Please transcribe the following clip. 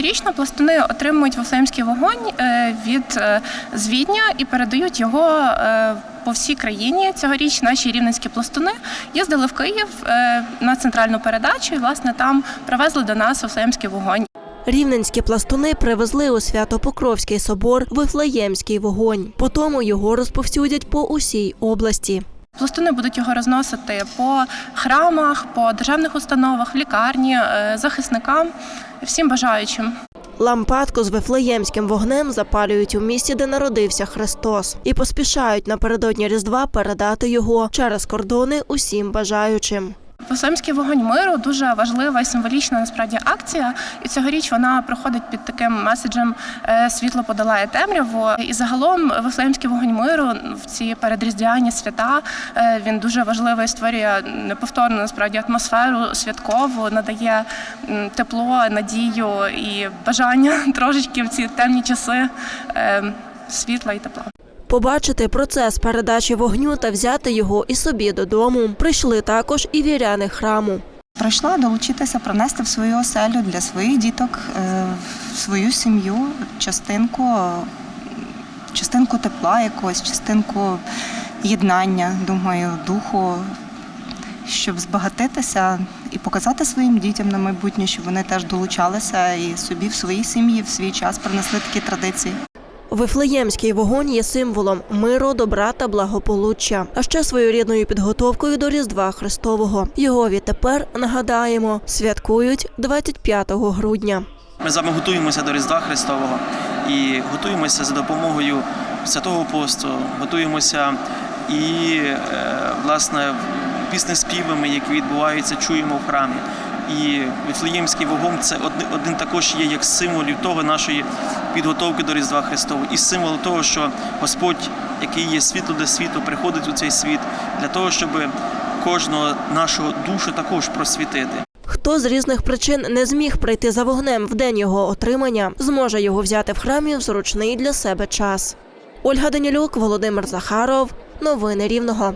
Щорічно пластуни отримують Вифлеємський вогонь е, від е, з Відня і передають його е, по всій країні. Цьогоріч наші рівненські пластуни їздили в Київ на центральну передачу і власне там привезли до нас Вифлеємський вогонь. Рівненські пластуни привезли у Свято-Покровський собор Вифлеємський вогонь. Потому його розповсюдять по усій області. Пластуни будуть його розносити по храмах, по державних установах, в лікарні, е, захисникам, всім бажаючим. Лампадку з вифлеємським вогнем запалюють у місті, де народився Христос, і поспішають напередодні Різдва передати його через кордони усім бажаючим. Вифлеємський вогонь миру дуже важлива і символічна насправді акція. І цьогоріч вона проходить під таким меседжем е, світло подолає темряву. І загалом Вифлеємський вогонь миру в ці передріздвяні свята е, він дуже важливий, створює неповторну насправді атмосферу святкову, надає тепло, надію і бажання трошечки в ці темні часи е, світла і тепла. Побачити процес передачі вогню та взяти його і собі додому прийшли також і віряни храму. Прийшла долучитися, принести в свою оселю для своїх діток, е, в свою сім'ю частинку, частинку тепла якогось, частинку єднання, думаю, духу, щоб збагатитися і показати своїм дітям на майбутнє, щоб вони теж долучалися і собі в своїй сім'ї в свій час принесли такі традиції. Вифлеємський вогонь є символом миру, добра та благополуччя, а ще своєрідною підготовкою до Різдва Христового. Його відтепер нагадаємо, святкують 25 грудня. Ми з вами готуємося до Різдва Христового і готуємося за допомогою святого посту, готуємося і е, власне пісні співами, які відбуваються, чуємо в храмі. І Віфлеємський вогонь це один, також є як символів того нашої підготовки до Різдва Христового, і символ того, що Господь, який є світло для світу, приходить у цей світ для того, щоб кожного нашого душу також просвітити. Хто з різних причин не зміг прийти за вогнем в день його отримання, зможе його взяти в храмі в зручний для себе час. Ольга Данілюк, Володимир Захаров. Новини Рівного.